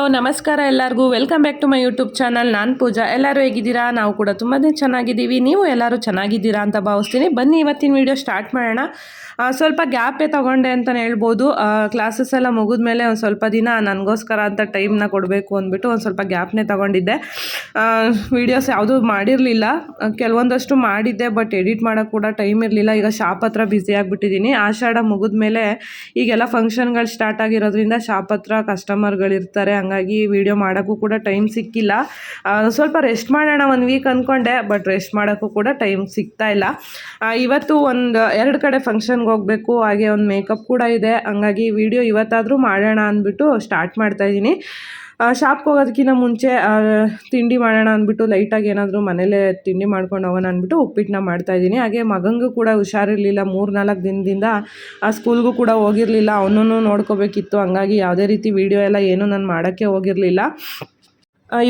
Hello, ನಮಸ್ಕಾರ ಎಲ್ಲರಿಗೂ. Welcome back to my YouTube channel ನಾನು ಪೂಜಾ. ಎಲ್ಲರೂ ಹೇಗಿದ್ದೀರಾ? ನಾವು ಕೂಡ ತುಂಬಾ ಚೆನ್ನಾಗಿದ್ದೀವಿ. ನೀವು ಎಲ್ಲರೂ ಚೆನ್ನಾಗಿದ್ದೀರಾ ಅಂತ ಭಾವಿಸ್ತೀನಿ. ಬನ್ನಿ, ಇವತ್ತಿನ ವಿಡಿಯೋ ಸ್ಟಾರ್ಟ್ ಮಾಡೋಣ. ಸ್ವಲ್ಪ ಗ್ಯಾಪೇ ತೊಗೊಂಡೆ ಅಂತಲೇ ಹೇಳ್ಬೋದು. ಕ್ಲಾಸಸ್ ಎಲ್ಲ ಮುಗಿದ್ಮೇಲೆ ಒಂದು ಸ್ವಲ್ಪ ದಿನ ನನಗೋಸ್ಕರ ಅಂತ ಟೈಮ್ನ ಕೊಡಬೇಕು ಅಂದ್ಬಿಟ್ಟು ಒಂದು ಸ್ವಲ್ಪ ಗ್ಯಾಪ್ನೇ ತೊಗೊಂಡಿದ್ದೆ. ವೀಡಿಯೋಸ್ ಯಾವುದೂ ಮಾಡಿರಲಿಲ್ಲ. ಕೆಲವೊಂದಷ್ಟು ಮಾಡಿದ್ದೆ ಬಟ್ ಎಡಿಟ್ ಮಾಡೋಕ್ಕೆ ಕೂಡ ಟೈಮ್ ಇರಲಿಲ್ಲ. ಈಗ ಶಾಪ್ ಹತ್ರ ಬ್ಯುಸಿ ಆಗಿಬಿಟ್ಟಿದ್ದೀನಿ. ಆಷಾಢ ಮುಗಿದ್ಮೇಲೆ ಈಗೆಲ್ಲ ಫಂಕ್ಷನ್ಗಳು ಸ್ಟಾರ್ಟ್ ಆಗಿರೋದ್ರಿಂದ ಶಾಪ್ ಹತ್ರ ಕಸ್ಟಮರ್ಗಳಿರ್ತಾರೆ ವೀಡಿಯೋ ಮಾಡೋಕ್ಕೂ ಕೂಡ ಟೈಮ್ ಸಿಕ್ಕಿಲ್ಲ. ಸ್ವಲ್ಪ ರೆಸ್ಟ್ ಮಾಡೋಣ ಒಂದು ವೀಕ್ ಅಂದ್ಕೊಂಡೆ ಬಟ್ ರೆಸ್ಟ್ ಮಾಡೋಕ್ಕೂ ಕೂಡ ಟೈಮ್ ಸಿಗ್ತಾ ಇಲ್ಲ. ಇವತ್ತು ಒಂದು, ಎರಡು ಕಡೆ ಫಂಕ್ಷನ್ಗೆ ಹೋಗಬೇಕು, ಹಾಗೆ ಒಂದು ಮೇಕಪ್ ಕೂಡ ಇದೆ. ಹಂಗಾಗಿ ವಿಡಿಯೋ ಇವತ್ತಾದರೂ ಮಾಡೋಣ ಅಂದ್ಬಿಟ್ಟು ಸ್ಟಾರ್ಟ್ ಮಾಡ್ತಾ ಇದ್ದೀನಿ. ಶಾಪ್ಗೆ ಹೋಗೋದಕ್ಕಿಂತ ಮುಂಚೆ ತಿಂಡಿ ಮಾಡೋಣ ಅಂದ್ಬಿಟ್ಟು ಲೈಟಾಗಿ ಏನಾದರೂ ಮನೇಲೇ ತಿಂಡಿ ಮಾಡ್ಕೊಂಡು ಹೋಗೋಣ ಅಂದ್ಬಿಟ್ಟು ಉಪ್ಪಿಟ್ಟನ್ನ ಮಾಡ್ತಾ ಇದ್ದೀನಿ. ಹಾಗೆ ಮಗಂಗೂ ಕೂಡ ಹುಷಾರಿರಲಿಲ್ಲ. ಮೂರು ನಾಲ್ಕು ದಿನದಿಂದ ಆ ಸ್ಕೂಲ್ಗೂ ಕೂಡ ಹೋಗಿರಲಿಲ್ಲ. ಅವನೂ ನೋಡ್ಕೋಬೇಕಿತ್ತು. ಹಂಗಾಗಿ ಯಾವುದೇ ರೀತಿ ವೀಡಿಯೋ ಎಲ್ಲ ಏನೂ ನಾನು ಮಾಡೋಕ್ಕೆ ಹೋಗಿರಲಿಲ್ಲ.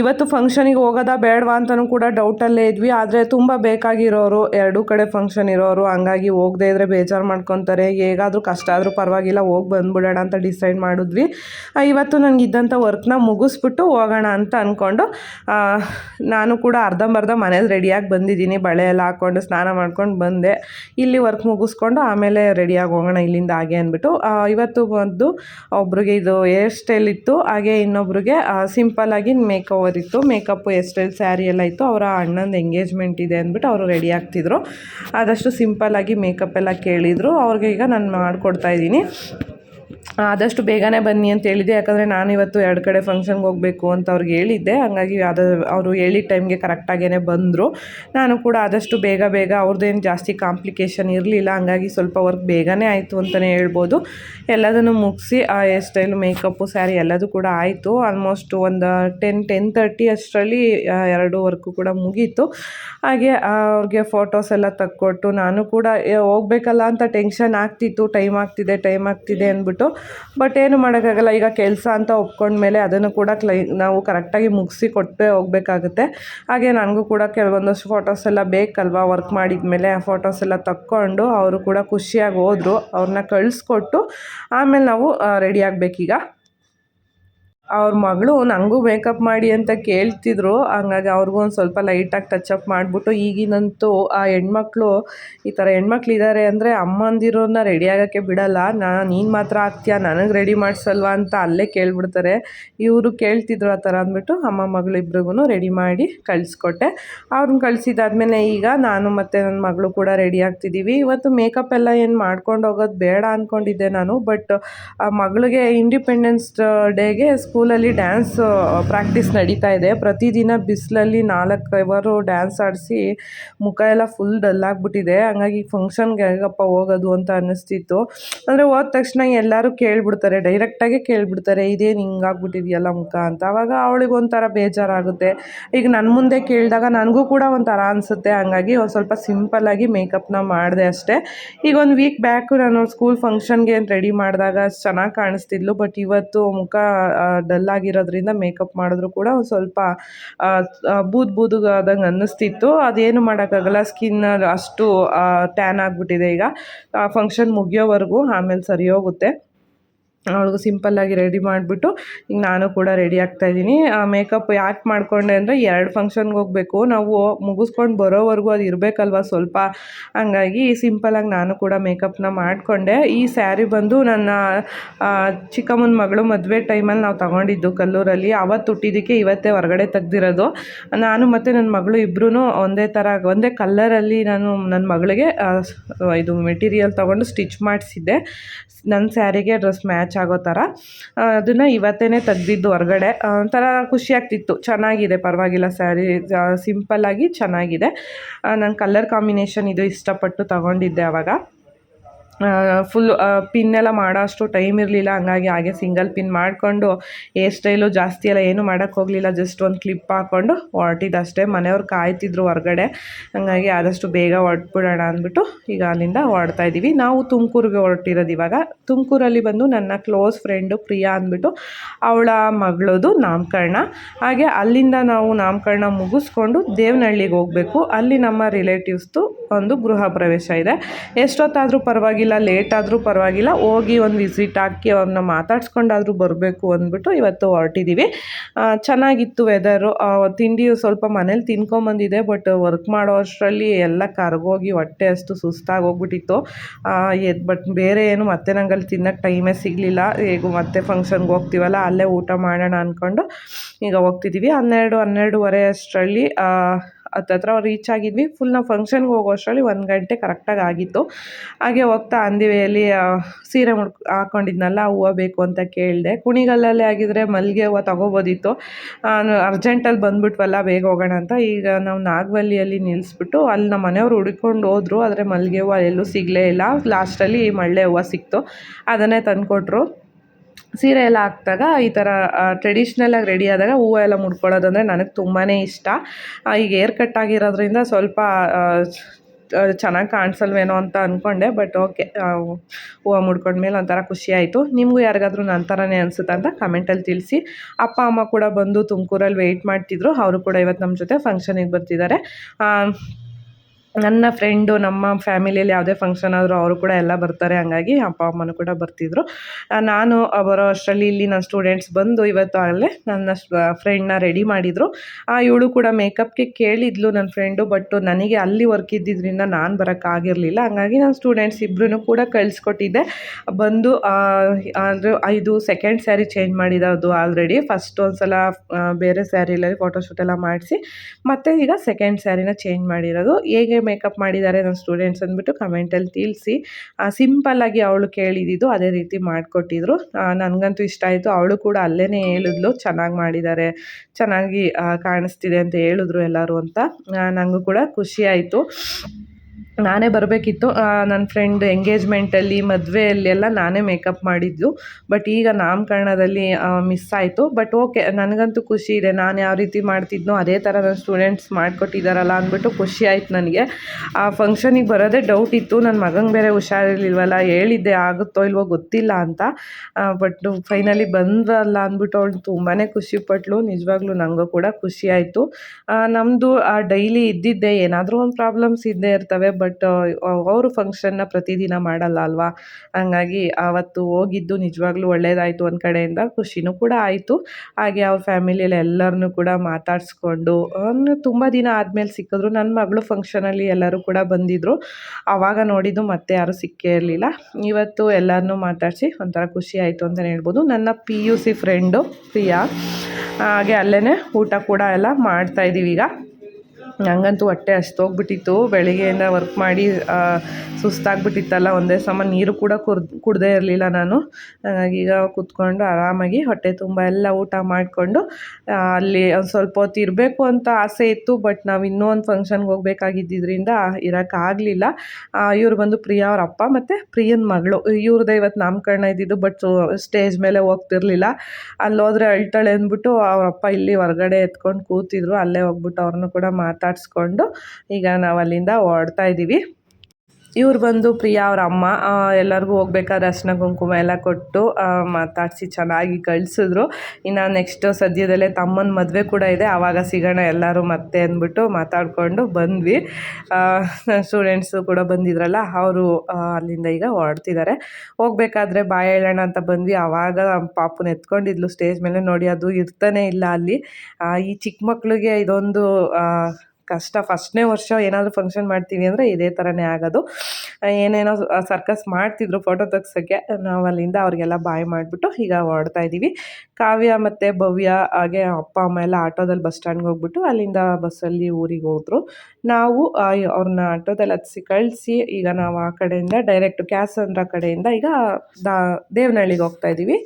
ಇವತ್ತು ಫಂಕ್ಷನಿಗೆ ಹೋಗೋದಾ ಬೇಡವಾ ಅಂತಲೂ ಕೂಡ ಡೌಟಲ್ಲೇ ಇದ್ವಿ. ಆದರೆ ತುಂಬ ಬೇಕಾಗಿರೋರು, ಎರಡೂ ಕಡೆ ಫಂಕ್ಷನ್ ಇರೋರು, ಹಂಗಾಗಿ ಹೋಗದೇ ಇದ್ದರೆ ಬೇಜಾರು ಮಾಡ್ಕೊತಾರೆ. ಹೇಗಾದರೂ ಕಷ್ಟ ಆದರೂ ಪರವಾಗಿಲ್ಲ, ಹೋಗಿ ಬಂದ್ಬಿಡೋಣ ಅಂತ ಡಿಸೈಡ್ ಮಾಡಿದ್ವಿ. ಇವತ್ತು ನನಗೆ ಇದ್ದಂಥ ವರ್ಕ್ನ ಮುಗಿಸ್ಬಿಟ್ಟು ಹೋಗೋಣ ಅಂತ ಅಂದ್ಕೊಂಡು ನಾನು ಕೂಡ ಅರ್ಧಂಬರ್ಧ ಮನೇಲಿ ರೆಡಿಯಾಗಿ ಬಂದಿದ್ದೀನಿ. ಬಳೆ ಎಲ್ಲ ಹಾಕ್ಕೊಂಡು ಸ್ನಾನ ಮಾಡ್ಕೊಂಡು ಬಂದೆ. ಇಲ್ಲಿ ವರ್ಕ್ ಮುಗಿಸ್ಕೊಂಡು ಆಮೇಲೆ ರೆಡಿಯಾಗಿ ಹೋಗೋಣ ಇಲ್ಲಿಂದ ಹಾಗೆ ಅಂದ್ಬಿಟ್ಟು ಇವತ್ತು ಬಂದು ಒಬ್ರಿಗೆ ಇದು ಹೇರ್ ಸ್ಟೈಲ್ ಇತ್ತು. ಹಾಗೆ ಇನ್ನೊಬ್ರಿಗೆ ಆಗಿ ಮೇಕ್ ಓವರ್ ಇತ್ತು ಮೇಕಪ್ ಸ್ಟೈಲ್ ಸ್ಯಾರಿ ಎಲ್ಲ ಇತ್ತು. ಅವರ ಅಣ್ಣಂದು ಎಂಗೇಜ್ಮೆಂಟ್ ಇದೆ ಅಂದ್ಬಿಟ್ಟು ಅವರು ರೆಡಿ ಆಗ್ತಿದ್ರು. ಆದಷ್ಟು ಸಿಂಪಲ್ ಆಗಿ ಮೇಕಪ್ ಎಲ್ಲ ಕೇಳಿದರು. ಅವ್ರಿಗೆ ಈಗ ನಾನು ಮಾಡಿಕೊಡ್ತಾ ಇದ್ದೀನಿ. ಆದಷ್ಟು ಬೇಗನೆ ಬನ್ನಿ ಅಂತ ಹೇಳಿದ್ದೆ ಯಾಕಂದರೆ ನಾನು ಇವತ್ತು ಎರಡು ಕಡೆ ಫಂಕ್ಷನ್ಗೆ ಹೋಗಬೇಕು ಅಂತ ಅವ್ರಿಗೆ ಹೇಳಿದ್ದೆ. ಹಾಗಾಗಿ ಅದು ಅವರು ಹೇಳಿದ ಟೈಮ್ಗೆ ಕರೆಕ್ಟಾಗೇ ಬಂದರು. ನಾನು ಕೂಡ ಆದಷ್ಟು ಬೇಗ ಬೇಗ ಅವ್ರದ್ದೇನು ಜಾಸ್ತಿ ಕಾಂಪ್ಲಿಕೇಶನ್ ಇರಲಿಲ್ಲ. ಹಂಗಾಗಿ ಸ್ವಲ್ಪ ವರ್ಕ್ ಬೇಗನೆ ಆಯಿತು ಅಂತಲೇ ಹೇಳ್ಬೋದು. ಎಲ್ಲದನ್ನು ಮುಗಿಸಿ ಆ ಹೇರ್ ಸ್ಟೈಲು ಮೇಕಪ್ಪು ಸ್ಯಾರಿ ಎಲ್ಲದೂ ಕೂಡ ಆಯಿತು. ಆಲ್ಮೋಸ್ಟ್ ಒಂದು ಟೆನ್ ಟೆನ್ ತರ್ಟಿ ಅಷ್ಟರಲ್ಲಿ ಎರಡು ವರ್ಕು ಕೂಡ ಮುಗೀತು. ಹಾಗೆ ಅವ್ರಿಗೆ ಫೋಟೋಸ್ ಎಲ್ಲ ತಕ್ಕೊಟ್ಟು ನಾನು ಕೂಡ ಹೋಗ್ಬೇಕಲ್ಲ ಅಂತ ಟೆನ್ಷನ್ ಆಗ್ತಿತ್ತು. ಟೈಮ್ ಆಗ್ತಿದೆ ಟೈಮ್ ಆಗ್ತಿದೆ, ಅಂದ್ಬಿಟ್ಟು ಬಟ್ ಏನು ಮಾಡೋಕ್ಕಾಗಲ್ಲ, ಈಗ ಕೆಲಸ ಅಂತ ಒಪ್ಕೊಂಡ್ಮೇಲೆ ಅದನ್ನು ಕೂಡ ಕ್ಲೈ, ನಾವು ಕರೆಕ್ಟಾಗಿ ಮುಗಿಸಿ ಕೊಟ್ಟೇ ಹೋಗಬೇಕಾಗುತ್ತೆ. ಹಾಗೆ ನನಗೂ ಕೂಡ ಕೆಲವೊಂದಷ್ಟು ಫೋಟೋಸ್ ಎಲ್ಲ ಬೇಕಲ್ವಾ ವರ್ಕ್ ಮಾಡಿದ್ಮೇಲೆ ಆ ಫೋಟೋಸ್ ಎಲ್ಲ ತಕ್ಕೊಂಡು ಅವರು ಕೂಡ ಖುಷಿಯಾಗಿ ಹೋದರು, ಅವ್ರನ್ನ ಕಳಿಸ್ಕೊಟ್ಟು ಆಮೇಲೆ ನಾವು ರೆಡಿ ಆಗಬೇಕೀಗ. ಅವ್ರ ಮಗಳು ನನಗೂ ಮೇಕಪ್ ಮಾಡಿ ಅಂತ ಕೇಳ್ತಿದ್ರು. ಹಂಗಾಗಿ ಅವ್ರಿಗೂ ಒಂದು ಸ್ವಲ್ಪ ಲೈಟಾಗಿ ಟಚಪ್ ಮಾಡಿಬಿಟ್ಟು ಈಗಿನಂತೂ ಆ ಹೆಣ್ಮಕ್ಳು, ಈ ಥರ ಹೆಣ್ಮಕ್ಳು ಇದ್ದಾರೆ ಅಂದರೆ ಅಮ್ಮಂದಿರೋನ್ನ ರೆಡಿ ಆಗೋಕ್ಕೆ ಬಿಡಲ್ಲ. ನಾ, ನೀನು ಮಾತ್ರ ಆಗ್ತೀಯಾ? ನನಗೆ ರೆಡಿ ಮಾಡಿಸಲ್ವಾ ಅಂತ ಅಲ್ಲೇ ಕೇಳಿಬಿಡ್ತಾರೆ. ಇವರು ಕೇಳ್ತಿದ್ರು ಆ ಥರ ಅಂದ್ಬಿಟ್ಟು ಅಮ್ಮ, ಮಗಳು ಇಬ್ರಿಗೂ ರೆಡಿ ಮಾಡಿ ಕಳಿಸ್ಕೊಟ್ಟೆ. ಅವ್ರನ್ನ ಕಳಿಸಿದಾದ್ಮೇಲೆ ಈಗ ನಾನು ಮತ್ತು ನನ್ನ ಮಗಳು ಕೂಡ ರೆಡಿ ಆಗ್ತಿದ್ದೀವಿ ಇವತ್ತು ಮೇಕಪ್ ಎಲ್ಲ ಏನು ಮಾಡ್ಕೊಂಡು ಹೋಗೋದು ಬೇಡ ಅಂದ್ಕೊಂಡಿದ್ದೆ ನಾನು. ಬಟ್ ಆ ಮಗಳಿಗೆ ಇಂಡಿಪೆಂಡೆನ್ಸ್ ಡೇಗೆ ಸ್ಕೂಲಲ್ಲಿ ಡ್ಯಾನ್ಸ್ ಪ್ರಾಕ್ಟೀಸ್ ನಡೀತಾ ಇದೆ. ಪ್ರತಿದಿನ ಬಿಸಿಲಲ್ಲಿ ನಾಲ್ಕು ಅವರು ಡ್ಯಾನ್ಸ್ ಆಡಿಸಿ ಮುಖ ಎಲ್ಲ ಫುಲ್ ಡಲ್ ಆಗಿಬಿಟ್ಟಿದೆ. ಹಂಗಾಗಿ ಫಂಕ್ಷನ್ಗೆ ಹೇಗಪ್ಪ ಹೋಗೋದು ಅಂತ ಅನ್ನಿಸ್ತಿತ್ತು. ಅಂದರೆ ಹೋದ ತಕ್ಷಣ ಎಲ್ಲರೂ ಕೇಳಿಬಿಡ್ತಾರೆ ಡೈರೆಕ್ಟಾಗೆ ಕೇಳಿಬಿಡ್ತಾರೆ, ಇದೇನು ಹಿಂಗಾಗ್ಬಿಟ್ಟಿದೆಯಲ್ಲ ಮುಖ? ಅಂತ. ಆವಾಗ ಅವಳಿಗೆ ಒಂಥರ ಬೇಜಾರಾಗುತ್ತೆ. ಈಗ ನನ್ನ ಮುಂದೆ ಕೇಳಿದಾಗ ನನಗೂ ಕೂಡ ಒಂಥರ ಅನಿಸುತ್ತೆ. ಹಂಗಾಗಿ ಒಂದು ಸ್ವಲ್ಪ ಸಿಂಪಲ್ಲಾಗಿ ಮೇಕಪ್ನ ಮಾಡಿದೆ ಅಷ್ಟೇ. ಈಗ ಒಂದು ವೀಕ್ ಬ್ಯಾಕು ನಾನು ಸ್ಕೂಲ್ ಫಂಕ್ಷನ್ಗೆ ರೆಡಿ ಮಾಡಿದಾಗ ಚೆನ್ನಾಗಿ ಕಾಣಿಸ್ತಿದ್ಲು. ಬಟ್ ಇವತ್ತು ಮುಖ ಡಲ್ ಆಗಿರೋದ್ರಿಂದ ಮೇಕಪ್ ಮಾಡಿದ್ರು ಕೂಡ ಸ್ವಲ್ಪ ಬೂದ್ ಬೂದುಗಾದಂಗೆ ಅನ್ನಿಸ್ತಿತ್ತು. ಅದೇನು ಮಾಡೋಕ್ಕಾಗಲ್ಲ ಸ್ಕಿನ್ ಅಷ್ಟು ಟ್ಯಾನ್ ಆಗಿಬಿಟ್ಟಿದೆ ಈಗ. ಫಂಕ್ಷನ್ ಮುಗಿಯೋವರೆಗೂ ಆಮೇಲೆ ಸರಿ ಹೋಗುತ್ತೆ. ಅವಳಿಗೂ ಸಿಂಪಲ್ಲಾಗಿ ರೆಡಿ ಮಾಡಿಬಿಟ್ಟು ಈಗ ನಾನು ಕೂಡ ರೆಡಿ ಆಗ್ತಾಯಿದ್ದೀನಿ ಮೇಕಪ್ ಯಾಕೆ ಮಾಡಿಕೊಂಡೆ ಅಂದರೆ ಎರಡು ಫಂಕ್ಷನ್ಗೆ ಹೋಗಬೇಕು. ನಾವು ಮುಗಿಸ್ಕೊಂಡು ಬರೋವರೆಗೂ ಅದು ಇರಬೇಕಲ್ವ ಸ್ವಲ್ಪ. ಹಂಗಾಗಿ ಸಿಂಪಲ್ಲಾಗಿ ನಾನು ಕೂಡ ಮೇಕಪ್ನ ಮಾಡಿಕೊಂಡೆ. ಈ ಸ್ಯಾರಿ ಬಂದು ನನ್ನ ಚಿಕ್ಕಮ್ಮನ ಮಗಳು ಮದುವೆ ಟೈಮಲ್ಲಿ ನಾವು ತಗೊಂಡಿದ್ದು ಕಲ್ಲೂರಲ್ಲಿ. ಅವತ್ತು ಹುಟ್ಟಿದ್ದಕ್ಕೆ ಇವತ್ತೇ ಹೊರಗಡೆ ತೆಗ್ದಿರೋದು. ನಾನು ಮತ್ತು ನನ್ನ ಮಗಳು ಇಬ್ಬರೂ ಒಂದೇ ಥರ ಒಂದೇ ಕಲ್ಲರಲ್ಲಿ ನಾನು ನನ್ನ ಮಗಳಿಗೆ ಇದು ಮೆಟೀರಿಯಲ್ ತೊಗೊಂಡು ಸ್ಟಿಚ್ ಮಾಡಿಸಿದ್ದೆ. ನನ್ನ ಸ್ಯಾರಿಗೆ ಡ್ರೆಸ್ ಮ್ಯಾಚ್ ಆಗೋ ಥರ ಅದನ್ನು ಇವತ್ತೇ ತೆಗ್ದಿದ್ದು ಹೊರಗಡೆ. ಒಂಥರ ಖುಷಿ ಆಗ್ತಿತ್ತು ಚೆನ್ನಾಗಿದೆ, ಪರವಾಗಿಲ್ಲ ಸ್ಯಾರಿ ಸಿಂಪಲ್ಲಾಗಿ ಚೆನ್ನಾಗಿದೆ. ನಾನು ಕಲರ್ ಕಾಂಬಿನೇಷನ್ ಇದು ಇಷ್ಟಪಟ್ಟು ತಗೊಂಡಿದ್ದೆ ಆವಾಗ ಫುಲ್ ಪಿನ್ ಎಲ್ಲ ಮಾಡೋ ಅಷ್ಟು ಟೈಮ್ ಇರಲಿಲ್ಲ. ಹಂಗಾಗಿ ಹಾಗೆ ಸಿಂಗಲ್ ಪಿನ್ ಮಾಡಿಕೊಂಡು ಹೇರ್ ಸ್ಟೈಲು ಜಾಸ್ತಿ ಎಲ್ಲ ಏನು ಮಾಡೋಕ್ಕೆ ಹೋಗಲಿಲ್ಲ. ಜಸ್ಟ್ ಒಂದು ಕ್ಲಿಪ್ ಹಾಕ್ಕೊಂಡು ಹೊರಟಿದ್ದು ಅಷ್ಟೇ. ಮನೆಯವ್ರು ಕಾಯ್ತಿದ್ರು ಹೊರಗಡೆ. ಹಂಗಾಗಿ ಆದಷ್ಟು ಬೇಗ ಹೊರಟ್ಬಿಡೋಣ ಅಂದ್ಬಿಟ್ಟು ಈಗ ಅಲ್ಲಿಂದ ಹೊರಡ್ತಾ ಇದ್ದೀವಿ ನಾವು ತುಮಕೂರಿಗೆ ಹೊರಟಿರೋದು ಇವಾಗ. ತುಮಕೂರಲ್ಲಿ ಬಂದು ನನ್ನ ಕ್ಲೋಸ್ ಫ್ರೆಂಡು ಪ್ರಿಯಾ ಅಂದ್ಬಿಟ್ಟು ಅವಳ ಮಗಳದು ನಾಮಕರಣ. ಹಾಗೆ ಅಲ್ಲಿಂದ ನಾವು ನಾಮಕರಣ ಮುಗಿಸ್ಕೊಂಡು ದೇವನಹಳ್ಳಿಗೆ ಹೋಗಬೇಕು. ಅಲ್ಲಿ ನಮ್ಮ ರಿಲೇಟಿವ್ಸ್ದು ಒಂದು ಗೃಹ ಪ್ರವೇಶ ಇದೆ. ಎಷ್ಟೊತ್ತಾದರೂ ಪರವಾಗಿಲ್ಲ. ಪರವಾಗಿಲ್ಲ ಲೇಟ್ ಆದರೂ ಪರವಾಗಿಲ್ಲ. ಹೋಗಿ ಒಂದು ವಿಸಿಟ್ ಹಾಕಿ ಅವ್ರನ್ನ ಮಾತಾಡ್ಸ್ಕೊಂಡಾದ್ರೂ ಬರಬೇಕು ಅಂದ್ಬಿಟ್ಟು ಇವತ್ತು ಹೊರಟಿದ್ದೀವಿ ಚೆನ್ನಾಗಿತ್ತು ವೆದರು ತಿಂಡಿ ಸ್ವಲ್ಪ ಮನೇಲಿ ತಿನ್ಕೊಂಬಂದಿದೆ ಬಟ್ ವರ್ಕ್ ಮಾಡೋ ಅಷ್ಟರಲ್ಲಿ ಎಲ್ಲ ಕರ್ಗೋಗಿ ಹೊಟ್ಟೆ ಅಷ್ಟು ಸುಸ್ತಾಗಿ ಹೋಗ್ಬಿಟ್ಟಿತ್ತು ಎದ್ ಬಟ್ ಬೇರೆ ಏನು ಮತ್ತೆ ನಂಗೆ ಅಲ್ಲಿ ತಿನ್ನೋಕ್ಕೆ ಟೈಮೇ ಸಿಗಲಿಲ್ಲ. ಈಗ ಮತ್ತೆ ಫಂಕ್ಷನ್ಗೆ ಹೋಗ್ತೀವಲ್ಲ, ಅಲ್ಲೇ ಊಟ ಮಾಡೋಣ ಅಂದ್ಕೊಂಡು ಈಗ ಹೋಗ್ತಿದ್ದೀವಿ ಹನ್ನೆರಡು, ಹನ್ನೆರಡುವರೆ ಅಷ್ಟರಲ್ಲಿ ಹತ್ತತ್ರ ರೀಚ್ ಆಗಿದ್ವಿ. ಫುಲ್ ನಾವು ಫಂಕ್ಷನ್ಗೆ ಹೋಗೋ ಅಷ್ಟರಲ್ಲಿ ಒಂದು ಗಂಟೆ ಕರೆಕ್ಟಾಗಿ ಆಗಿತ್ತು. ಹಾಗೆ ಹೋಗ್ತಾ ಅಂದಿವೆಯಲ್ಲಿ ಸೀರೆ ಮುಡ್, ಹಾಕೊಂಡಿದ್ನಲ್ಲ, ಹೂವು ಬೇಕು ಅಂತ ಕೇಳಿದೆ. ಕುಣಿಗಲ್ಲಲ್ಲೇ ಆಗಿದ್ರೆ ಮಲ್ಲಿಗೆ ಹೂವು ತೊಗೋಬೋದಿತ್ತು. ಅರ್ಜೆಂಟಲ್ಲಿ ಬಂದ್ಬಿಟ್ವಲ್ಲ, ಬೇಗ ಹೋಗೋಣ ಅಂತ. ಈಗ ನಾವು ನಾಗವಲ್ಲಿಯಲ್ಲಿ ನಿಲ್ಲಿಸ್ಬಿಟ್ಟು ಅಲ್ಲಿ ನಮ್ಮ ಮನೆಯವ್ರು ಹುಡ್ಕೊಂಡು ಹೋದ್ರು. ಆದರೆ ಮಲ್ಲಿಗೆ ಹೂವು ಎಲ್ಲೂ ಸಿಗಲೇ ಇಲ್ಲ. ಲಾಸ್ಟಲ್ಲಿ ಮಳ್ಳೆ ಹೂವು ಸಿಕ್ತು. ಅದನ್ನೇ ತಂದುಕೊಟ್ರು. ಸೀರೆ ಎಲ್ಲ ಹಾಕ್ದಾಗ ಈ ಥರ ಟ್ರೆಡಿಷ್ನಲಾಗಿ ರೆಡಿ ಆದಾಗ ಹೂವು ಎಲ್ಲ ಮುಡ್ಕೊಳ್ಳೋದಂದರೆ ನನಗೆ ತುಂಬಾ ಇಷ್ಟ. ಈಗ ಏರ್ ಕಟ್ ಆಗಿರೋದ್ರಿಂದ ಸ್ವಲ್ಪ ಚೆನ್ನಾಗಿ ಕಾಣಿಸಲ್ವೇನೋ ಅಂತ ಅಂದ್ಕೊಂಡೆ ಬಟ್ ಓಕೆ ಹೂವು ಮುಡ್ಕೊಂಡ್ಮೇಲೆ ಒಂಥರ ಖುಷಿ ಆಯಿತು. ನಿಮಗೂ ಯಾರಿಗಾದ್ರೂ ನನ್ನ ಥರನೇ ಅನಿಸುತ್ತೆ ಅಂತ ಕಮೆಂಟಲ್ಲಿ ತಿಳಿಸಿ. ಅಪ್ಪ, ಅಮ್ಮ ಕೂಡ ಬಂದು ತುಮಕೂರಲ್ಲಿ ವೆಯ್ಟ್ ಮಾಡ್ತಿದ್ರು. ಅವರು ಕೂಡ ಇವತ್ತು ನಮ್ಮ ಜೊತೆ ಫಂಕ್ಷನಿಗೆ ಬರ್ತಿದ್ದಾರೆ. ನನ್ನ ಫ್ರೆಂಡು, ನಮ್ಮ ಫ್ಯಾಮಿಲಿಯಲ್ಲಿ ಯಾವುದೇ ಫಂಕ್ಷನ್ ಆದರೂ ಅವರು ಕೂಡ ಎಲ್ಲ ಬರ್ತಾರೆ. ಹಂಗಾಗಿ ಅಪ್ಪ, ಅಮ್ಮನೂ ಕೂಡ ಬರ್ತಿದ್ರು. ನಾನು ಬರೋ ಅಷ್ಟರಲ್ಲಿ ಇಲ್ಲಿ ನನ್ನ ಸ್ಟೂಡೆಂಟ್ಸ್ ಬಂದು ಇವತ್ತು ಆಗಲೇ ನನ್ನ ಫ್ರೆಂಡ್ನ ರೆಡಿ ಮಾಡಿದರು. ಇವಳು ಕೂಡ ಮೇಕಪ್ಗೆ ಕೇಳಿದ್ಲು ನನ್ನ ಫ್ರೆಂಡು ಬಟ್ ನನಗೆ ಅಲ್ಲಿ ವರ್ಕ್ ಇದ್ದಿದ್ದರಿಂದ ನಾನು ಬರೋಕ್ಕಾಗಿರಲಿಲ್ಲ ಹಂಗಾಗಿ ನನ್ನ ಸ್ಟೂಡೆಂಟ್ಸ್ ಇಬ್ಬರೂ ಕೂಡ ಕಳಿಸ್ಕೊಟ್ಟಿದ್ದೆ. ಬಂದು ಅಂದರೆ ಐದು ಸೆಕೆಂಡ್ ಸ್ಯಾರಿ ಚೇಂಜ್ ಮಾಡಿರೋದು ಆಲ್ರೆಡಿ ಫಸ್ಟ್ ಒಂದು ಸಲ ಬೇರೆ ಸ್ಯಾರಿಲಲ್ಲಿ ಫೋಟೋಶೂಟ್ ಎಲ್ಲ ಮಾಡಿಸಿ, ಮತ್ತು ಈಗ ಸೆಕೆಂಡ್ ಸ್ಯಾರಿನ ಚೇಂಜ್ ಮಾಡಿರೋದು. ಹೇಗೆ ಮೇಕಪ್ ಮಾಡಿದ್ದಾರೆ ನನ್ನ ಸ್ಟೂಡೆಂಟ್ಸ್ ಅಂದ್ಬಿಟ್ಟು ಕಮೆಂಟಲ್ಲಿ ತಿಳಿಸಿ. ಸಿಂಪಲ್ಲಾಗಿ ಅವಳು ಕೇಳಿದ್ದು ಅದೇ ರೀತಿ ಮಾಡಿಕೊಟ್ಟಿದ್ರು. ನನಗಂತೂ ಇಷ್ಟ ಆಯಿತು. ಅವಳು ಕೂಡ ಅಲ್ಲೇ ಹೇಳಿದ್ಲು, ಚೆನ್ನಾಗಿ ಮಾಡಿದ್ದಾರೆ, ಚೆನ್ನಾಗಿ ಕಾಣಿಸ್ತಿದೆ ಅಂತ ಹೇಳಿದ್ರು ಎಲ್ಲರೂ ಅಂತ. ನನಗೂ ಕೂಡ ಖುಷಿ ಆಯಿತು. ನಾನೇ ಬರಬೇಕಿತ್ತು. ನನ್ನ ಫ್ರೆಂಡ್ ಎಂಗೇಜ್ಮೆಂಟಲ್ಲಿ ಮದುವೆಯಲ್ಲಿ ಎಲ್ಲ ನಾನೇ ಮೇಕಪ್ ಮಾಡಿದ್ದು. ಬಟ್ ಈಗ ನಾಮಕರಣದಲ್ಲಿ ಮಿಸ್ ಆಯಿತು. ಬಟ್ ಓಕೆ ನನಗಂತೂ ಖುಷಿ ಇದೆ. ನಾನು ಯಾವ ರೀತಿ ಮಾಡ್ತಿದ್ನೋ ಅದೇ ಥರ ನನ್ನ ಸ್ಟೂಡೆಂಟ್ಸ್ ಮಾಡಿಕೊಟ್ಟಿದ್ದಾರಲ್ಲ ಅಂದ್ಬಿಟ್ಟು ಖುಷಿ ಆಯ್ತು ನನಗೆ. ಆ ಫಂಕ್ಷನಿಗೆ ಬರೋದೇ ಡೌಟ್ ಇತ್ತು. ನನ್ನ ಮಗಂಗೆ ಬೇರೆ ಹುಷಾರಿರ್ಲಿಲ್ವಲ್ಲ, ಹೇಳಿದ್ದೆ ಆಗುತ್ತೋ ಇಲ್ವೋ ಗೊತ್ತಿಲ್ಲ ಅಂತ. ಬಟ್ ಫೈನಲಿ ಬಂದ್ರಲ್ಲ ಅಂದ್ಬಿಟ್ಟು ಅವಳು ತುಂಬಾ ಖುಷಿಪಟ್ಲು. ನಿಜವಾಗ್ಲೂ ನನಗೂ ಕೂಡ ಖುಷಿ ಆಯಿತು. ನಮ್ಮದು ಡೈಲಿ ಇದ್ದಿದ್ದೆ ಏನಾದರೂ ಒಂದು ಪ್ರಾಬ್ಲಮ್ಸ್ ಇದ್ದೇ ಇರ್ತವೆ. ಬಟ್ ಅವರು ಫಂಕ್ಷನ್ನ ಪ್ರತಿದಿನ ಮಾಡಲ್ಲ ಅಲ್ವಾ? ಹಂಗಾಗಿ ಆವತ್ತು ಹೋಗಿದ್ದು ನಿಜವಾಗ್ಲೂ ಒಳ್ಳೆಯದಾಯಿತು ಒಂದು ಕಡೆಯಿಂದ, ಖುಷಿನೂ ಕೂಡ ಆಯಿತು. ಹಾಗೆ ಅವ್ರ ಫ್ಯಾಮಿಲಿಯಲ್ಲಿ ಎಲ್ಲರನ್ನೂ ಕೂಡ ಮಾತಾಡಿಸ್ಕೊಂಡು ತುಂಬ ದಿನ ಆದಮೇಲೆ ಸಿಕ್ಕಿದ್ರು. ನನ್ನ ಮಗಳು ಫಂಕ್ಷನಲ್ಲಿ ಎಲ್ಲರೂ ಕೂಡ ಬಂದಿದ್ದರು ಆವಾಗ ನೋಡಿದ್ದು ಮತ್ತೆ ಯಾರೂ ಸಿಕ್ಕೇ ಇರಲಿಲ್ಲ. ಇವತ್ತು ಎಲ್ಲರನ್ನೂ ಮಾತಾಡಿಸಿ ಒಂಥರ ಖುಷಿ ಆಯಿತು ಅಂತಲೇ ಹೇಳ್ಬೋದು. ನನ್ನ P U C friend Priya, ಹಾಗೆ ಅಲ್ಲೇ ಊಟ ಕೂಡ ಎಲ್ಲ ಮಾಡ್ತಾಯಿದ್ದೀವಿ ಈಗ ನನಗಂತೂ ಹೊಟ್ಟೆ ಹಸ್ದೋಗ್ಬಿಟ್ಟಿತ್ತು. ಬೆಳಿಗ್ಗೆಯಿಂದ ವರ್ಕ್ ಮಾಡಿ ಸುಸ್ತಾಗ್ಬಿಟ್ಟಿತ್ತಲ್ಲ, ಒಂದೇ ಸಮ ನೀರು ಕೂಡ ಕುರ್ ಕುಡ್ದೇ ಇರಲಿಲ್ಲ ನಾನು. ಹಾಗಾಗಿ ಈಗ ಕೂತ್ಕೊಂಡು ಆರಾಮಾಗಿ ಹೊಟ್ಟೆ ತುಂಬ ಎಲ್ಲ ಊಟ ಮಾಡಿಕೊಂಡು ಅಲ್ಲಿ ಒಂದು ಸ್ವಲ್ಪ ಹೊತ್ತು ಇರಬೇಕು ಅಂತ ಆಸೆ ಇತ್ತು ಬಟ್ ನಾವು ಇನ್ನೂ ಒಂದು ಫಂಕ್ಷನ್ಗೆ ಹೋಗ್ಬೇಕಾಗಿದ್ದರಿಂದ ಇರೋಕ್ಕಾಗಲಿಲ್ಲ ಇವ್ರು ಬಂದು ಪ್ರಿಯಾ ಅವ್ರ ಅಪ್ಪ ಮತ್ತು ಪ್ರಿಯನ ಮಗಳು. ಇವ್ರದ್ದು ಇವತ್ತು ನಾಮಕರಣ ಇದ್ದಿದ್ದು ಬಟ್ ಸ್ಟೇಜ್ ಮೇಲೆ ಹೋಗ್ತಿರ್ಲಿಲ್ಲ. ಅಲ್ಲಿ ಹೋದ್ರೆ ಅಳ್ತಾಳೆ ಅಂದ್ಬಿಟ್ಟು ಅವ್ರ ಅಪ್ಪ ಇಲ್ಲಿ ಹೊರಗಡೆ ಎತ್ಕೊಂಡು ಕೂತಿದ್ರು, ಅಲ್ಲೇ ಹೋಗ್ಬಿಟ್ಟು ಅವ್ರನ್ನೂ ಕೂಡ ಮಾತಾಡಿಸ್ಕೊಂಡು ಈಗ ನಾವು ಅಲ್ಲಿಂದ ಹೊರಡ್ತಾ ಇದ್ದೀವಿ. ಇವ್ರು ಬಂದು ಪ್ರಿಯಾ ಅವ್ರ ಅಮ್ಮ ಎಲ್ಲರಿಗೂ ಹೋಗ್ಬೇಕಾದ್ರೆ ಅರ್ಶನ ಕುಂಕುಮ ಎಲ್ಲ ಕೊಟ್ಟು ಮಾತಾಡಿಸಿ ಚೆನ್ನಾಗಿ ಕಳಿಸಿದ್ರು. ಇನ್ನು ನೆಕ್ಸ್ಟ್ ಸದ್ಯದಲ್ಲೇ ತಮ್ಮನ ಮದುವೆ ಕೂಡ ಇದೆ. ಆವಾಗ ಸಿಗೋಣ ಎಲ್ಲರೂ ಮತ್ತೆ ಅಂದ್ಬಿಟ್ಟು ಮಾತಾಡಿಕೊಂಡು ಬಂದ್ವಿ. ಸ್ಟೂಡೆಂಟ್ಸು ಕೂಡ ಬಂದಿದ್ರಲ್ಲ, ಅವರು ಅಲ್ಲಿಂದ ಈಗ ಹೊರಡ್ತಿದ್ದಾರೆ ಹೋಗ್ಬೇಕಾದ್ರೆ ಬಾಯ ಹೇಳೋಣ ಅಂತ ಬಂದ್ವಿ. ಆವಾಗ ಪಾಪುನ ಎತ್ಕೊಂಡಿದ್ಲು. ಸ್ಟೇಜ್ ಮೇಲೆ ನೋಡಿ, ಅದು ಇರ್ತಾನೆ ಇಲ್ಲ ಅಲ್ಲಿ. ಈ ಚಿಕ್ಕ ಮಕ್ಕಳಿಗೆ ಇದೊಂದು ಕಷ್ಟ. ಫಸ್ಟ್ನೇ ವರ್ಷ ಏನಾದರೂ ಫಂಕ್ಷನ್ ಮಾಡ್ತೀವಿ ಅಂದರೆ ಇದೇ ಥರನೇ ಆಗೋದು. ಏನೇನೋ ಸರ್ಕಸ್ ಮಾಡ್ತಿದ್ರು ಫೋಟೋ ತೆಗ್ಸೋಕ್ಕೆ, ನಾವು ಅಲ್ಲಿಂದ ಅವ್ರಿಗೆಲ್ಲ ಬಾಯ್ ಮಾಡಿಬಿಟ್ಟು ಈಗ ಹೊರಡ್ತಾ ಇದ್ದೀವಿ ಕಾವ್ಯ ಮತ್ತು ಭವ್ಯ, ಹಾಗೆ ಅಪ್ಪ, ಅಮ್ಮ ಎಲ್ಲ ಆಟೋದಲ್ಲಿ ಬಸ್ ಸ್ಟ್ಯಾಂಡ್ಗೆ ಹೋಗ್ಬಿಟ್ಟು ಅಲ್ಲಿಂದ ಬಸ್ಸಲ್ಲಿ ಊರಿಗೆ ಹೋದ್ರು. ನಾವು ಅವ್ರನ್ನ ಆಟೋದಲ್ಲಿ ಹತ್ಸಿ ಕಳಿಸಿ, ಈಗ ನಾವು ಆ ಕಡೆಯಿಂದ ಡೈರೆಕ್ಟ್ ಕ್ಯಾಸಂದ್ರ ಕಡೆಯಿಂದ ಈಗ ದಾ, ದೇವನಹಳ್ಳಿಗೆ ಹೋಗ್ತಾ ಇದ್ದೀವಿ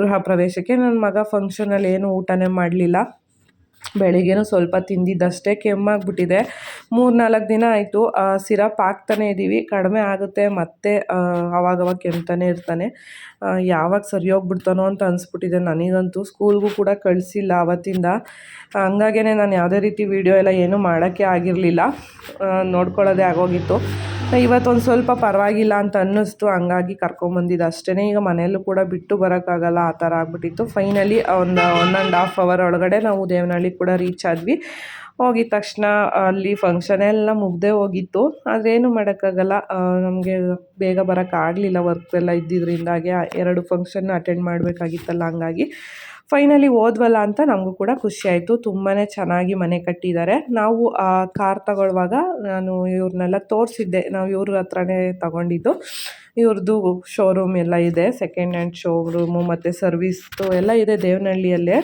ಗೃಹ ಪ್ರವೇಶಕ್ಕೆ. ನನ್ನ ಮಗ ಫಂಕ್ಷನಲ್ಲಿ ಏನು ಊಟನೇ ಮಾಡಲಿಲ್ಲ. ಬೆಳಿಗ್ಗೆನೂ ಸ್ವಲ್ಪ ತಿಂದಿದ್ದಷ್ಟೇ ಕೆಮ್ಮಾಗ್ಬಿಟ್ಟಿದೆ. ಮೂರು ನಾಲ್ಕು ದಿನ ಆಯಿತು ಸಿರಪ್ ಹಾಕ್ತಾನೇ ಇದ್ದೀವಿ ಕಡಿಮೆ ಆಗುತ್ತೆ, ಮತ್ತೆ ಆವಾಗವಾಗ ಕೆಮ್ತಾನೆ ಇರ್ತಾನೆ. ಯಾವಾಗ ಸರಿ ಹೋಗ್ಬಿಡ್ತಾನೋ ಅಂತ ಅನಿಸ್ಬಿಟ್ಟಿದೆ ನನಗಂತೂ. ಸ್ಕೂಲ್ಗೂ ಕೂಡ ಕಳಿಸಿಲ್ಲ ಅವತ್ತಿಂದ. ಹಂಗಾಗೇ ನಾನು ಯಾವುದೇ ರೀತಿ ವೀಡಿಯೋ ಎಲ್ಲ ಏನೂ ಮಾಡೋಕ್ಕೆ ಆಗಿರಲಿಲ್ಲ. ನೋಡ್ಕೊಳ್ಳೋದೇ ಆಗೋಗಿತ್ತು. ಇವತ್ತೊಂದು ಸ್ವಲ್ಪ ಪರವಾಗಿಲ್ಲ ಅಂತ ಅನ್ನಿಸ್ತು. ಹಂಗಾಗಿ ಕರ್ಕೊಂಬಂದಿದ್ದು ಅಷ್ಟೇ ಈಗ ಮನೆಯಲ್ಲೂ ಕೂಡ ಬಿಟ್ಟು ಬರೋಕ್ಕಾಗಲ್ಲ, ಆ ಥರ ಆಗಿಬಿಟ್ಟಿತ್ತು. ಫೈನಲಿ ಒಂದು ಒನ್ ಆ್ಯಂಡ್ ಹಾಫ್ ಅವರ್ ಒಳಗಡೆ ನಾವು ದೇವನಹಳ್ಳಿ ಕೂಡ ರೀಚ್ ಆದ್ವಿ. ಹೋಗಿದ ತಕ್ಷಣ ಅಲ್ಲಿ ಫಂಕ್ಷನ್ ಎಲ್ಲ ಮುಗ್ದೆ ಹೋಗಿತ್ತು. ಅದೇನು ಮಾಡೋಕ್ಕಾಗಲ್ಲ. ನಮಗೆ ಬೇಗ ಬರೋಕ್ಕಾಗಲಿಲ್ಲ ವರ್ಕ್ ಎಲ್ಲ ಇದ್ದಿದ್ದರಿಂದಾಗಿ ಎರಡು ಫಂಕ್ಷನ್ ಅಟೆಂಡ್ ಮಾಡಬೇಕಾಗಿತ್ತಲ್ಲ, ಹಂಗಾಗಿ. ಫೈನಲಿ ಹೋದ್ವಲ್ಲ ಅಂತ ನಮಗೂ ಕೂಡ ಖುಷಿ ಆಯಿತು. ತುಂಬಾ ಚೆನ್ನಾಗಿ ಮನೆ ಕಟ್ಟಿದ್ದಾರೆ ನಾವು ಆ ಕಾರ್ ತಗೊಳ್ಳುವಾಗ ನಾನು ಇವ್ರನ್ನೆಲ್ಲ ತೋರಿಸಿದ್ದೆ. ನಾವು ಇವ್ರ ಹತ್ರನೇ ತಗೊಂಡಿದ್ದು. ಇವ್ರದ್ದು ಶೋರೂಮ್ ಎಲ್ಲ ಇದೆ. ಸೆಕೆಂಡ್ ಹ್ಯಾಂಡ್ ಶೋರೂಮು ಮತ್ತು ಸರ್ವಿಸ್ದು ಎಲ್ಲ ಇದೆ ದೇವನಹಳ್ಳಿಯಲ್ಲೇ.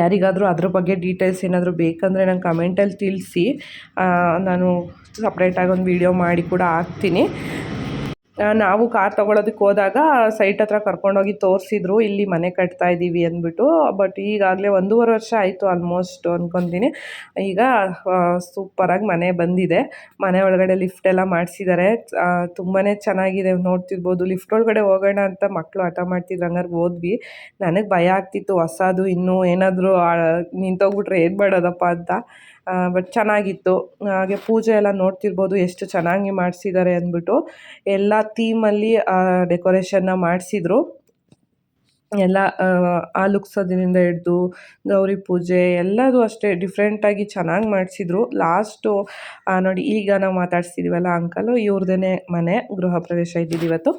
ಯಾರಿಗಾದರೂ ಅದ್ರ ಬಗ್ಗೆ ಡೀಟೇಲ್ಸ್ ಏನಾದರೂ ಬೇಕಂದರೆ ನಂಗೆ ಕಮೆಂಟಲ್ಲಿ ತಿಳಿಸಿ. ನಾನು ಸಪ್ರೇಟಾಗಿ ಒಂದು ವೀಡಿಯೋ ಮಾಡಿ ಕೂಡ ಹಾಕ್ತೀನಿ. ನಾವು ಕಾರ್ ತೊಗೊಳೋದಕ್ಕೆ ಹೋದಾಗ ಸೈಟ್ ಹತ್ರ ಕರ್ಕೊಂಡೋಗಿ ತೋರಿಸಿದ್ರು, ಇಲ್ಲಿ ಮನೆ ಕಟ್ತಾ ಇದ್ದೀವಿ ಅಂದ್ಬಿಟ್ಟು ಬಟ್ ಈಗಾಗಲೇ ಒಂದೂವರೆ ವರ್ಷ ಆಯಿತು ಆಲ್ಮೋಸ್ಟ್ ಅಂದ್ಕೊತೀನಿ ಈಗ ಸೂಪರಾಗಿ ಮನೆ ಬಂದಿದೆ. ಮನೆ ಒಳಗಡೆ ಲಿಫ್ಟ್ ಎಲ್ಲ ಮಾಡಿಸಿದ್ದಾರೆ ತುಂಬಾ ಚೆನ್ನಾಗಿದೆ. ನೋಡ್ತಿರ್ಬೋದು ಲಿಫ್ಟ್ ಒಳಗಡೆ ಹೋಗೋಣ ಅಂತ ಮಕ್ಕಳು ಹಠ ಮಾಡ್ತಿದ್ರು, ಹಂಗಾರೆ ಹೋದ್ವಿ. ನನಗೆ ಭಯ ಆಗ್ತಿತ್ತು, ಹೊಸದು, ಇನ್ನೂ ಏನಾದರೂ ನಿಂತೋಗ್ಬಿಟ್ರೆ ಏನು ಮಾಡೋದಪ್ಪ ಅಂತ. ಬಟ್ ಚೆನ್ನಾಗಿತ್ತು. ಹಾಗೆ ಪೂಜೆ ಎಲ್ಲ ನೋಡ್ತಿರ್ಬೋದು, ಎಷ್ಟು ಚೆನ್ನಾಗಿ ಮಾಡಿಸಿದ್ದಾರೆ ಅಂದ್ಬಿಟ್ಟು. ಎಲ್ಲ ಥೀಮಲ್ಲಿ ಡೆಕೋರೇಷನ್ನ ಮಾಡಿಸಿದ್ರು. ಎಲ್ಲ ಆಲುಕ್ಸೋದ್ರಿಂದ ಹಿಡ್ದು ಗೌರಿ ಪೂಜೆ ಎಲ್ಲದೂ ಅಷ್ಟೇ ಡಿಫ್ರೆಂಟಾಗಿ ಚೆನ್ನಾಗಿ ಮಾಡಿಸಿದ್ರು. ಲಾಸ್ಟು ನೋಡಿ, ಈಗ ನಾವು ಮಾತಾಡ್ಸಿದ್ದೀವಲ್ಲ ಅಂಕಲು ಇವ್ರದೇ ಮನೆ, ಗೃಹ ಪ್ರವೇಶ ಇದ್ದಿದ್ದು ಇವತ್ತು.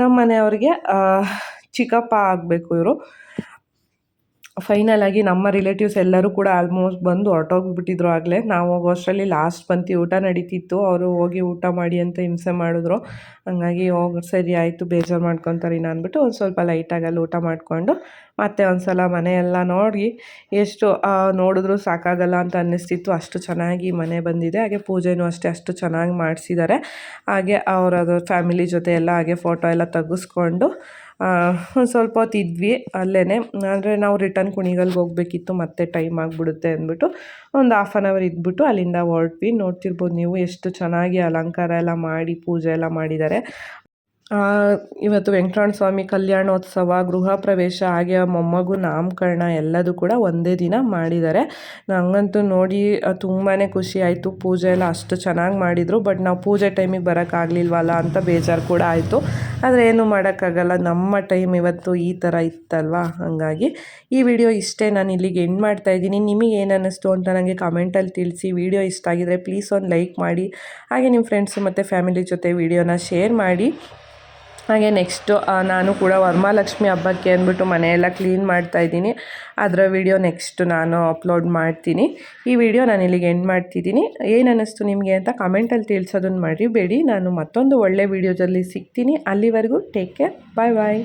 ನಮ್ಮ ಮನೆಯವ್ರಿಗೆ ಚಿಕ್ಕಪ್ಪ ಆಗಬೇಕು ಇವರು. ಫೈನಲ್ ಆಗಿ ನಮ್ಮ ರಿಲೇಟಿವ್ಸ್ ಎಲ್ಲರೂ ಕೂಡ ಆಲ್ಮೋಸ್ಟ್ ಬಂದು ಹೊರಟೋಗ್ಬಿಟ್ಟಿದ್ರು ಆಗಲೇ. ನಾವು ಹೋಗೋ ಅಷ್ಟರಲ್ಲಿ ಲಾಸ್ಟ್ ಬಂತು ಊಟ ನಡೀತಿತ್ತು. ಅವರು ಹೋಗಿ ಊಟ ಮಾಡಿ ಅಂತ ಹಿಂಸೆ ಮಾಡಿದ್ರು. ಹಂಗಾಗಿ ಹೋಗಿ ಸರಿ ಆಯಿತು, ಬೇಜಾರು ಮಾಡ್ಕೊತಾರೆ ಅಂದ್ಬಿಟ್ಟು ಒಂದು ಸ್ವಲ್ಪ ಲೈಟಾಗಿ ಅಲ್ಲಿ ಊಟ ಮಾಡಿಕೊಂಡು ಮತ್ತೆ ಒಂದು ಸಲ ಮನೆಯೆಲ್ಲ ನೋಡಿ ಎಷ್ಟು ನೋಡಿದ್ರು ಸಾಕಾಗಲ್ಲ ಅಂತ ಅನ್ನಿಸ್ತಿತ್ತು. ಅಷ್ಟು ಚೆನ್ನಾಗಿ ಮನೆ ಬಂದಿದೆ. ಹಾಗೆ ಪೂಜೆನೂ ಅಷ್ಟೇ ಅಷ್ಟು ಚೆನ್ನಾಗಿ ಮಾಡಿಸಿದ್ದಾರೆ ಹಾಗೆ ಅವರದು ಫ್ಯಾಮಿಲಿ ಜೊತೆ ಎಲ್ಲ ಹಾಗೆ ಫೋಟೋ ಎಲ್ಲ ತೆಗೆಸ್ಕೊಂಡು ಸ್ವಲ್ಪ ಹೊತ್ತು ಇದ್ವಿ ಅಲ್ಲೇ ಅಂದರೆ ನಾವು ರಿಟರ್ನ್ ಕುಣಿಗಲ್ಗೆ ಹೋಗಬೇಕಿತ್ತು, ಮತ್ತೆ ಟೈಮ್ ಆಗಿಬಿಡುತ್ತೆ ಅಂದ್ಬಿಟ್ಟು ಒಂದು ಹಾಫ್ ಆನ್ ಅವರ್ ಇದ್ಬಿಟ್ಟು ಅಲ್ಲಿಂದ ಹೊರಟ್ವಿ. ನೋಡ್ತಿರ್ಬೋದು ನೀವು ಎಷ್ಟು ಚೆನ್ನಾಗಿ ಅಲಂಕಾರ ಎಲ್ಲ ಮಾಡಿ, ಪೂಜೆ ಎಲ್ಲ ಮಾಡಿದ್ದಾರೆ. ಇವತ್ತು ವೆಂಕಟರಮಣ ಸ್ವಾಮಿ ಕಲ್ಯಾಣೋತ್ಸವ, ಗೃಹ ಪ್ರವೇಶ ಹಾಗೆ ಮೊಮ್ಮಗು, ನಾಮಕರಣ ಎಲ್ಲದೂ ಕೂಡ ಒಂದೇ ದಿನ ಮಾಡಿದ್ದಾರೆ. ನನಗಂತೂ ನೋಡಿ ತುಂಬಾ ಖುಷಿ ಆಯಿತು. ಪೂಜೆ ಎಲ್ಲ ಅಷ್ಟು ಚೆನ್ನಾಗಿ ಮಾಡಿದರು. ಬಟ್ ನಾವು ಪೂಜೆ ಟೈಮಿಗೆ ಬರೋಕ್ಕಾಗಲಿಲ್ವಲ್ಲ ಅಂತ ಬೇಜಾರು ಕೂಡ ಆಯಿತು. ಆದರೆ ಏನು ಮಾಡೋಕ್ಕಾಗಲ್ಲ. ನಮ್ಮ ಟೈಮ್ ಇವತ್ತು ಈ ಥರ ಇತ್ತಲ್ವಾ? ಹಾಗಾಗಿ ಈ ವಿಡಿಯೋ ಇಷ್ಟೇ ನಾನು ಇಲ್ಲಿಗೆ ಎಂಡ್ ಮಾಡ್ತಾ ಇದ್ದೀನಿ. ನಿಮಗೆ ಏನು ಅನ್ನಿಸ್ತು ಅಂತ ನನಗೆ ಕಮೆಂಟಲ್ಲಿ ತಿಳಿಸಿ. ವಿಡಿಯೋ ಇಷ್ಟ ಆಗಿದರೆ ಪ್ಲೀಸ್ ಒಂದು ಲೈಕ್ ಮಾಡಿ. ಹಾಗೆ ನಿಮ್ಮ ಫ್ರೆಂಡ್ಸು ಮತ್ತು ಫ್ಯಾಮಿಲಿ ಜೊತೆ ವಿಡಿಯೋನ ಶೇರ್ ಮಾಡಿ. ಹಾಗೆ ನೆಕ್ಸ್ಟು ನಾನು ಕೂಡ ವರಮಹಾಲಕ್ಷ್ಮಿ ಹಬ್ಬಕ್ಕೆ ಅಂದ್ಬಿಟ್ಟು ಮನೆಯೆಲ್ಲ ಕ್ಲೀನ್ ಮಾಡ್ತಾ ಇದ್ದೀನಿ. ಅದರ ವಿಡಿಯೋ ನೆಕ್ಸ್ಟ್ ನಾನು ಅಪ್ಲೋಡ್ ಮಾಡ್ತೀನಿ. ಈ ವಿಡಿಯೋ ನಾನು ಇಲ್ಲಿಗೆ ಎಂಡ್ ಮಾಡ್ತಿದ್ದೀನಿ. ಏನು ಅನ್ನಿಸ್ತು ನಿಮಗೆ ಅಂತ ಕಮೆಂಟಲ್ಲಿ ತಿಳಿಸೋದನ್ನು ಬೇಡಿ ನಾನು ಮತ್ತೊಂದು ಒಳ್ಳೆ ವಿಡಿಯೋದಲ್ಲಿ ಸಿಗ್ತೀನಿ. ಅಲ್ಲಿವರೆಗೂ ಟೇಕ್ ಕೇರ್. ಬಾಯ್ ಬಾಯ್.